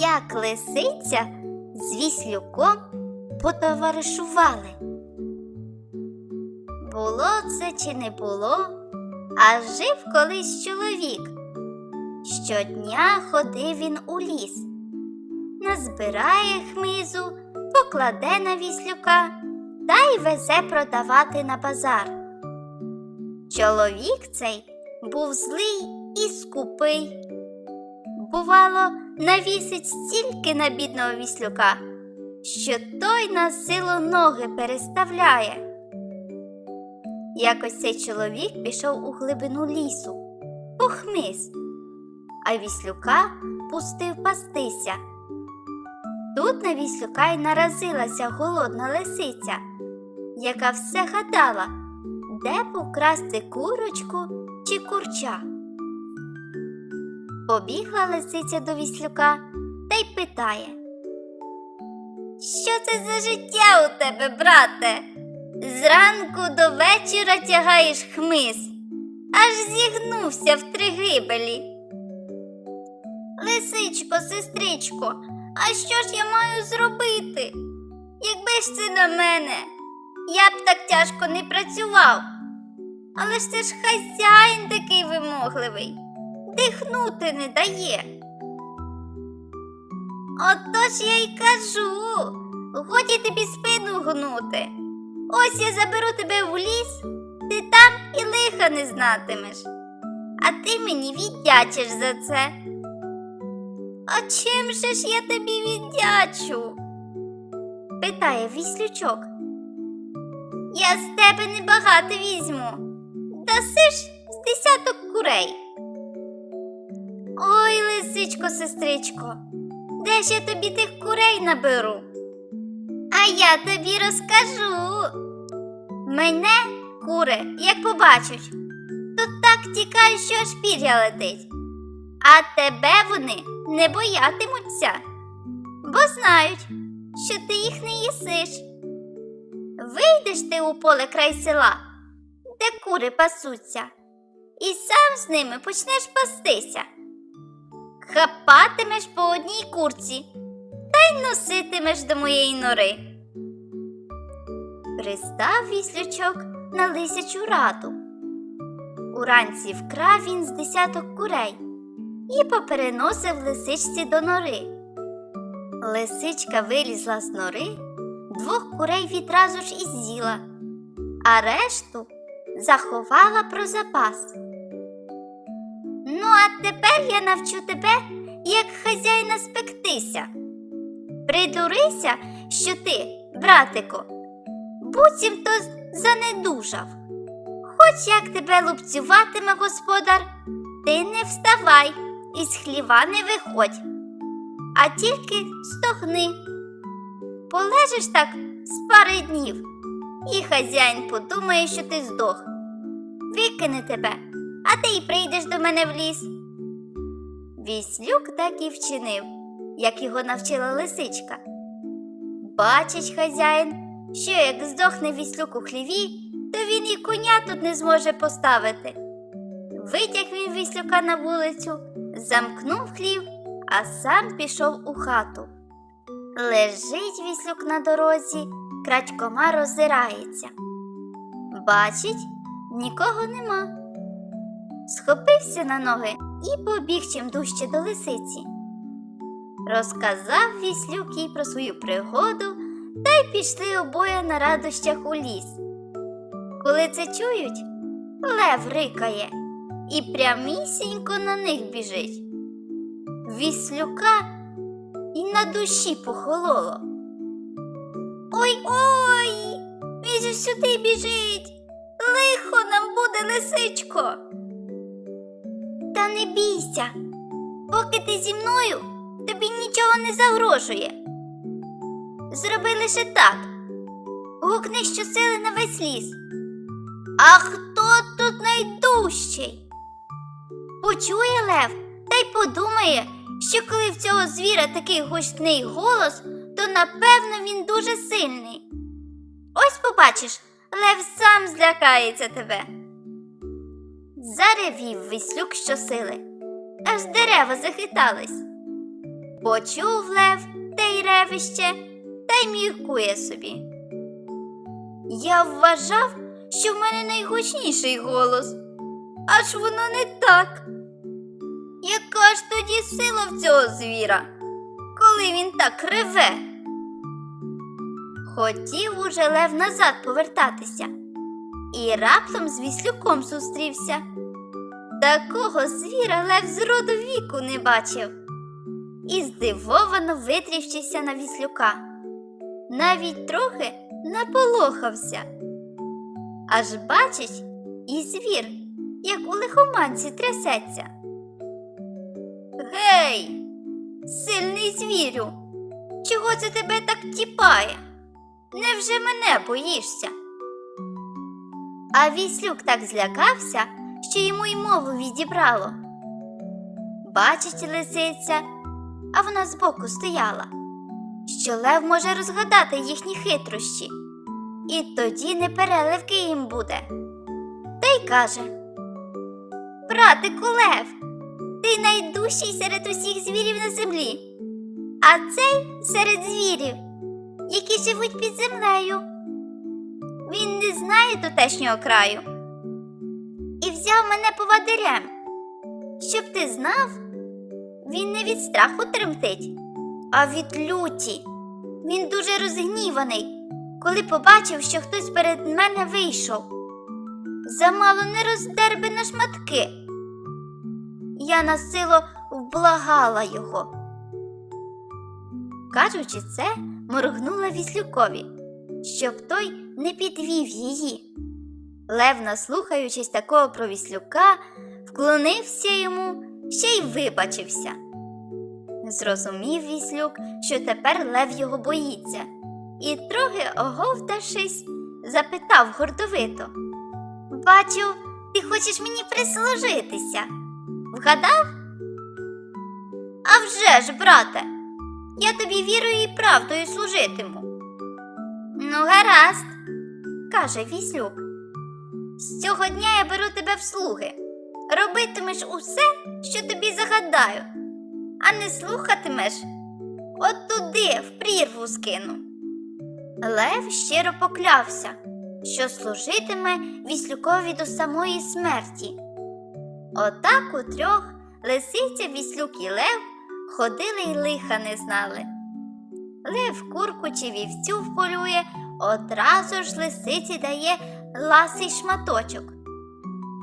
як лисиця з віслюком потоваришували. Було це чи не було, а жив колись чоловік. Щодня ходив він у ліс, назбирає хмизу, покладе на віслюка та й везе продавати на базар. Чоловік цей був злий і скупий. Бувало, навісить стільки на бідного віслюка, що той на силу ноги переставляє. Якось цей чоловік пішов у глибину лісу, у хмиз, а віслюка пустив пастися. Тут на віслюка й наразилася голодна лисиця, яка все гадала, де б украсти курочку чи курча. Побігла лисиця до віслюка та й питає. Що це за життя у тебе, брате? Зранку до вечора тягаєш хмиз, аж зігнувся в три гибелі. Лисичко, сестричко, а що ж я маю зробити? Якби ж це на мене, я б так тяжко не працював. Але ж це ж хазяїн такий вимогливий, дихнути не дає. Отож я й кажу, годі тобі спину гнути. Ось я заберу тебе в ліс, ти там і лиха не знатимеш, а ти мені віддячиш за це. А чим же ж я тобі віддячу? питає віслючок. Я з тебе небагато візьму. Даси ж з десяток курей. Лисичко, сестричко, де ж я тобі тих курей наберу? А я тобі розкажу. Мене кури, як побачать, то так тікають, що аж пір'я летить. А тебе вони не боятимуться, бо знають, що ти їх не їсиш. Вийдеш ти у поле край села, де кури пасуться, і сам з ними почнеш пастися. Хапатимеш по одній курці та й носитимеш до моєї нори. Пристав віслючок на лисячу раду. Уранці вкрав він з десяток курей і попереносив лисичці до нори. Лисичка вилізла з нори, двох курей відразу ж і з'їла, а решту заховала про запас. А тепер я навчу тебе, як хазяїна спектися. Придурися, що ти, братику, буцімто занедужав. Хоч як тебе лупцюватиме господар, ти не вставай і з хліва не виходь, а тільки стогни. Полежиш так з пари днів, і хазяїн подумає, що ти здох. Викине тебе, а ти й прийдеш до мене в ліс. Віслюк так і вчинив, як його навчила лисичка. Бачить хазяїн, що як здохне віслюк у хліві, то він і коня тут не зможе поставити. Витяг він віслюка на вулицю, замкнув хлів, а сам пішов у хату. Лежить віслюк на дорозі, крадькома роззирається. Бачить, нікого нема. Схопився на ноги і побіг чим дужче до лисиці. Розказав віслюк їй про свою пригоду та й пішли обоє на радощах у ліс. Коли це чують, лев рикає і прямісінько на них біжить. Віслюка і на душі похололо. Ой ой, він сюди біжить. Лихо нам буде, лисичко. Не бійся, поки ти зі мною, тобі нічого не загрожує. Зроби лише так. Гукни щосили на весь ліс. А хто тут найдужчий? Почує лев та й подумає, що коли в цього звіра такий гучний голос, то напевно він дуже сильний. Ось побачиш, лев сам злякається тебе. Заревів віслюк щосили, аж дерева захитались. Почув лев те й ревище, та й міркує собі. Я вважав, що в мене найгучніший голос, аж воно не так. Яка ж тоді сила в цього звіра, коли він так реве? Хотів уже лев назад повертатися, і раптом з віслюком зустрівся. Такого звіра лев з роду віку не бачив і здивовано витріщився на віслюка. Навіть трохи наполохався. Аж бачить, і звір, як у лихоманці трясеться. Гей, сильний звірю, чого це тебе так тіпає? Невже мене боїшся? А віслюк так злякався, що йому й мову відібрало. Бачить лисиця, а вона збоку стояла, що лев може розгадати їхні хитрощі, і тоді непереливки їм буде. Та й каже: Братику лев, ти найдужчий серед усіх звірів на землі, а цей серед звірів, які живуть під землею. Він не знає тутешнього краю і взяв мене повадирем. Щоб ти знав, він не від страху тремтить, а від люті. Він дуже розгніваний, коли побачив, що хтось перед мене вийшов. Замало не роздерби на шматки. Я насило вблагала його. Кажучи це, моргнула віслюкові, щоб той не підвів її. Лев, наслухаючись такого про віслюка, вклонився йому ще й вибачився. Зрозумів віслюк, що тепер лев його боїться, і трохи оговтавшись, запитав гордовито Бачу, ти хочеш мені прислужитися. Вгадав? «А вже ж, брате, я тобі вірою і правдою служитиму. Ну, гаразд, каже віслюк. З цього дня я беру тебе в слуги. Робитимеш усе, що тобі загадаю, а не слухатимеш от туди в прірву скину. Лев щиро поклявся, що служитиме віслюкові до самої смерті. Отак у трьох лисиця, віслюк і лев ходили й лиха не знали. Лев курку чи вівцю вполює, одразу ж лисиці дає ласий шматочок.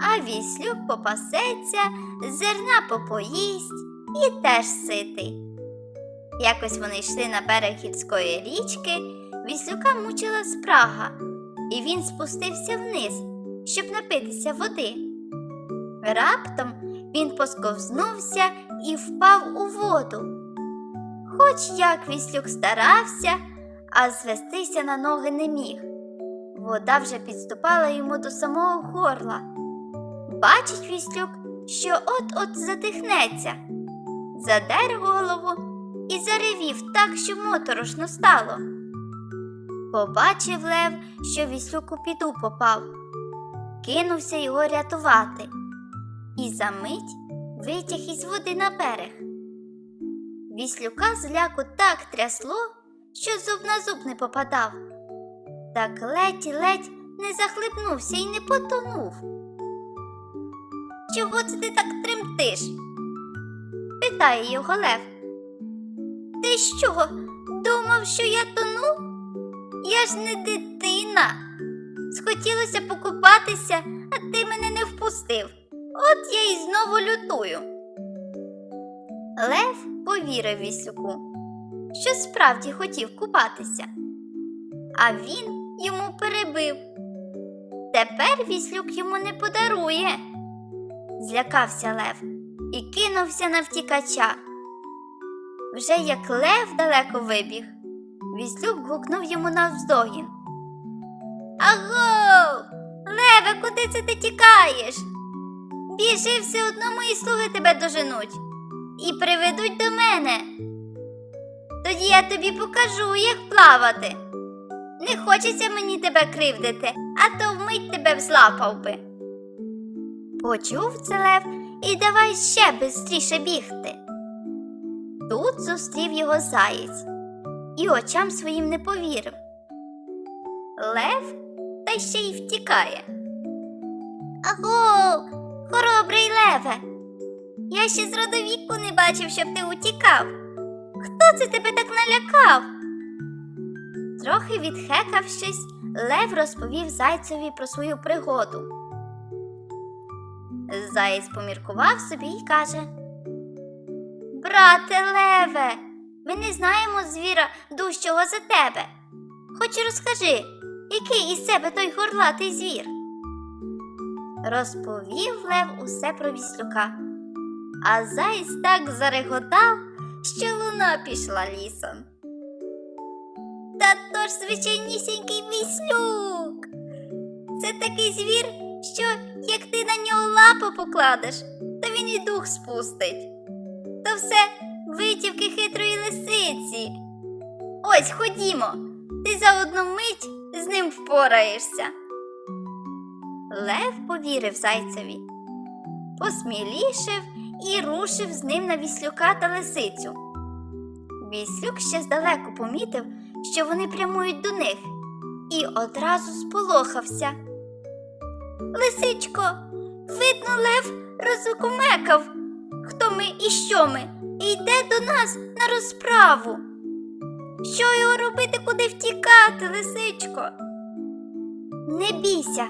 А віслюк попасеться, зерна попоїсть і теж ситий. Якось вони йшли на берег гірської річки, віслюка мучила спрага, і він спустився вниз, щоб напитися води. Раптом він посковзнувся і впав у воду. Хоч як віслюк старався, а звестися на ноги не міг. Вода вже підступала йому до самого горла. Бачить віслюк, що от-от задихнеться. Задер голову і заревів так, що моторошно стало. Побачив лев, що віслюк у піду попав, кинувся його рятувати, і за мить витяг із води на берег. Віслюка з ляку так трясло, що зуб на зуб не попадав. Так ледь-ледь не захлипнувся і не потонув. Чого це ти так тремтиш? питає його лев. Ти що, думав, що я тону? Я ж не дитина. Схотілося покупатися, а ти мене не впустив. От я й знову лютую. Лев повірив віслюку, що справді хотів купатися, а він йому перебив. Тепер віслюк йому не подарує. Злякався лев і кинувся на втікача. Вже як лев далеко вибіг, віслюк гукнув йому навздогін. Аго, леве, куди це ти тікаєш? Біжи все одно мої слуги тебе доженуть і приведуть до мене. Тоді я тобі покажу, як плавати. Не хочеться мені тебе кривдити, а то вмить тебе взлапав би. Почув це лев і давай ще бистріше бігти. Тут зустрів його заєць і очам своїм не повірив. Лев та ще й втікає. Аго, хоробрий леве. Я ще з родовіку не бачив, щоб ти утікав. Хто це тебе так налякав? Трохи відхекавшись, Лев розповів зайцеві про свою пригоду. Заєць поміркував собі і каже: Брате Леве, ми не знаємо звіра дужчого за тебе. Хоч розкажи, який із себе той горлатий звір. Розповів Лев усе про віслюка, а заєць так зареготав, що луна пішла лісом. Ж звичайнісінький віслюк. Це такий звір, що як ти на нього лапу покладеш, то він і дух спустить. То все витівки хитрої лисиці. Ось ходімо, ти за одну мить з ним впораєшся. Лев повірив зайцеві, посмілішив і рушив з ним на віслюка та лисицю. Віслюк ще здалеку помітив, що вони прямують до них, і одразу сполохався. Лисичко, видно, лев розукумекав, хто ми і що ми, і йде до нас на розправу. Що його робити, куди втікати, лисичко? Не бійся,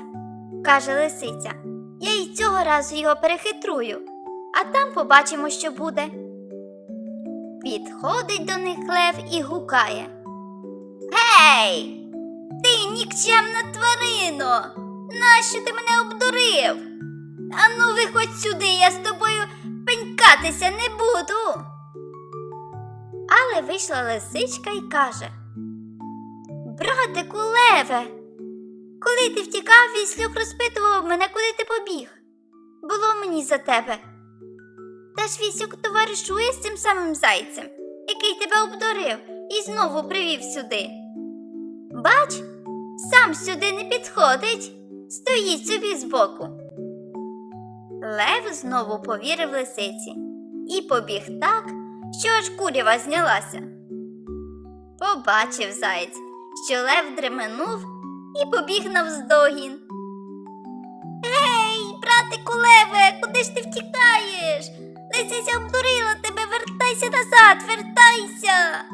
каже лисиця. Я й цього разу його перехитрую, а там побачимо, що буде. Підходить до них лев і гукає. Гей, ти нікчемна тварино! Нащо ти мене обдурив? Ану, виходь сюди, я з тобою пенькатися не буду. Але вийшла лисичка і каже: Братику леве, коли ти втікав, віслюк розпитував мене, куди ти побіг. Було мені за тебе. Та ж віслюк товаришує з цим самим зайцем, який тебе обдурив і знову привів сюди. Бач, сам сюди не підходить, стоїть собі збоку. Лев знову повірив лисиці і побіг так, що аж курява знялася. Побачив заєць, що лев дременув і побіг навздогін. Гей, братику леве, куди ж ти втікаєш? Лисиця обдурила тебе, вертайся назад, вертайся.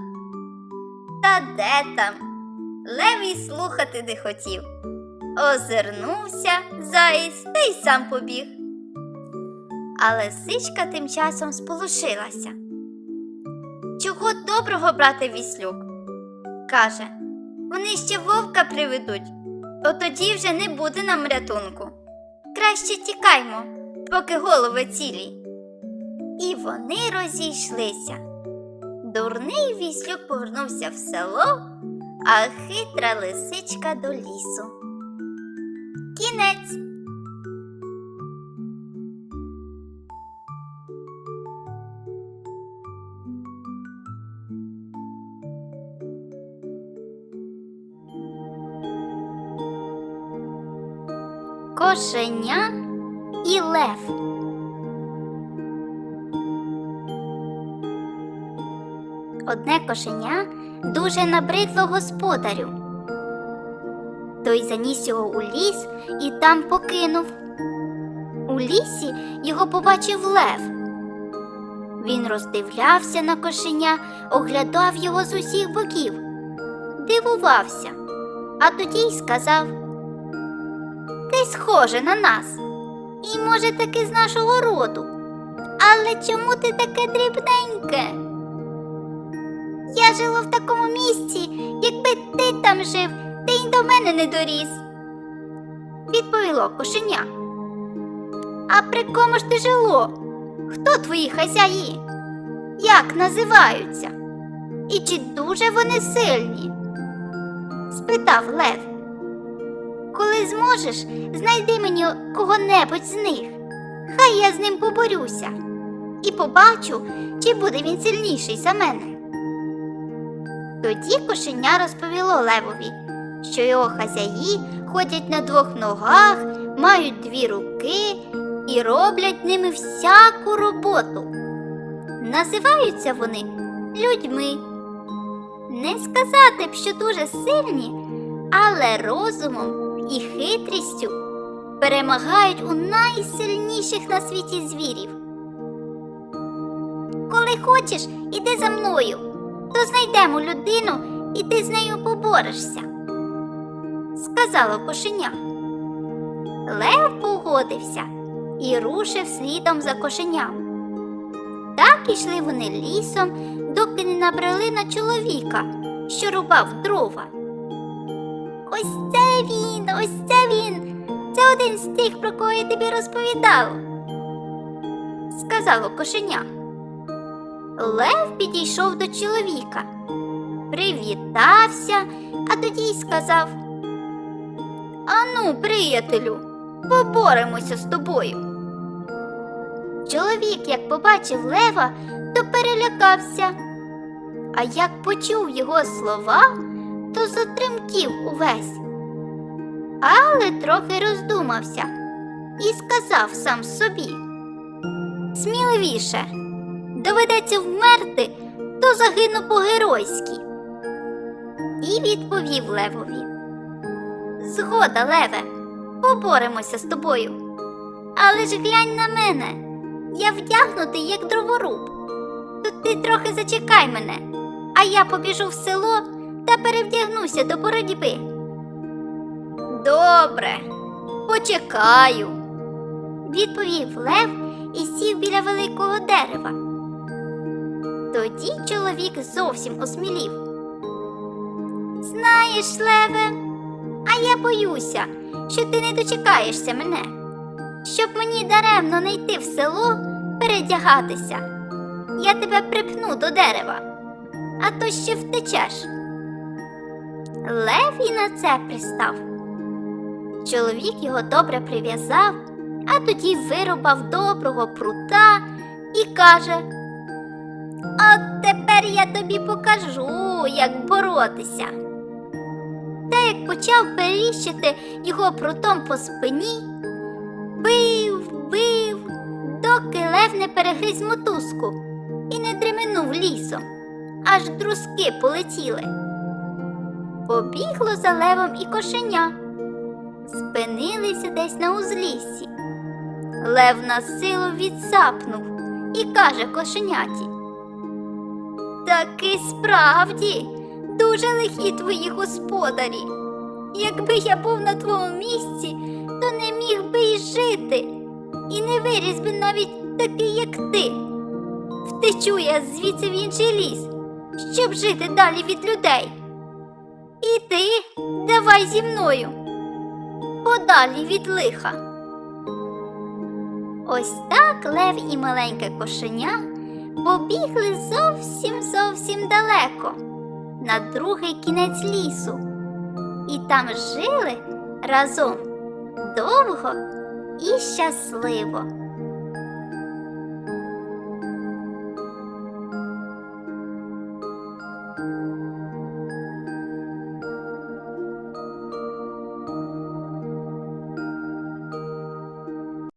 Та де там? Лев і слухати не хотів. Озирнувся заєць та й сам побіг. А лисичка тим часом сполошилася. Чого доброго, брате віслюк? каже, вони ще вовка приведуть, от тоді вже не буде нам рятунку. Краще тікаймо, поки голови цілі. І вони розійшлися. Дурний віслюк повернувся в село, а хитра лисичка до лісу. Кінець. Кошеня і лев. Одне кошеня дуже набридло господарю. Той заніс його у ліс і там покинув. У лісі його побачив лев. Він роздивлявся на кошеня, оглядав його з усіх боків, дивувався, а тоді й сказав: Ти схоже на нас, і, може, таки з нашого роду. Але чому ти таке дрібненьке? Я жила в такому місці, якби ти там жив, ти й до мене не доріс. Відповіло кошеня. А при кому ж ти жило? Хто твої хазяї? Як називаються? І чи дуже вони сильні? спитав Лев. Коли зможеш, знайди мені кого-небудь з них. Хай я з ним поборюся і побачу, чи буде він сильніший за мене. Тоді кошеня розповіло Левові, що його хазяї ходять на двох ногах, мають дві руки і роблять ними всяку роботу. Називаються вони людьми. Не сказати б, що дуже сильні, але розумом і хитрістю перемагають у найсильніших на світі звірів. Коли хочеш, іди за мною, то знайдемо людину і ти з нею поборешся, сказала кошеня. Лев погодився і рушив слідом за кошеням. Так ішли вони лісом, доки не набрели на чоловіка, що рубав дрова. Ось це він, ось це він. Це один з тих, про кого я тобі розповідала, сказало кошеня. Лев підійшов до чоловіка, привітався, а тоді й сказав: Ану, приятелю, поборемося з тобою. Чоловік, як побачив лева, то перелякався, а як почув його слова, то затремтів увесь. Але трохи роздумався і сказав сам собі: Сміливіше, доведеться вмерти, то загину по-геройськи. І відповів левові: Згода, леве, поборемося з тобою. Але ж глянь на мене, я вдягнутий, як дроворуб. Тут ти трохи зачекай мене, а я побіжу в село та перевдягнуся до боротьби. Добре, почекаю, відповів Лев і сів біля великого дерева. Тоді чоловік зовсім осмілів. Знаєш, Леве, а я боюся, що ти не дочекаєшся мене, щоб мені даремно не йти в село передягатися. Я тебе припну до дерева, а то ще втечеш. Лев і на це пристав. Чоловік його добре прив'язав, а тоді вирубав доброго прута і каже: От тепер я тобі покажу, як боротися. Та як почав періщити його прутом по спині, бив, бив, доки лев не перегриз мотузку і не дременув лісом, аж друзки полетіли. Побігло за левом і кошеня, спинилися десь на узліссі. Лев на силу відсапнув і каже кошеняті. Таки справді дуже лихі твої господарі. Якби я був на твоєму місці, то не міг би й жити, і не виріс би навіть такий, як ти. Втечу я звідси в інший ліс, щоб жити далі від людей. І ти давай зі мною, подалі від лиха. Ось так лев і маленьке кошеня побігли зовсім зовсім далеко, на другий кінець лісу, і там жили разом довго і щасливо.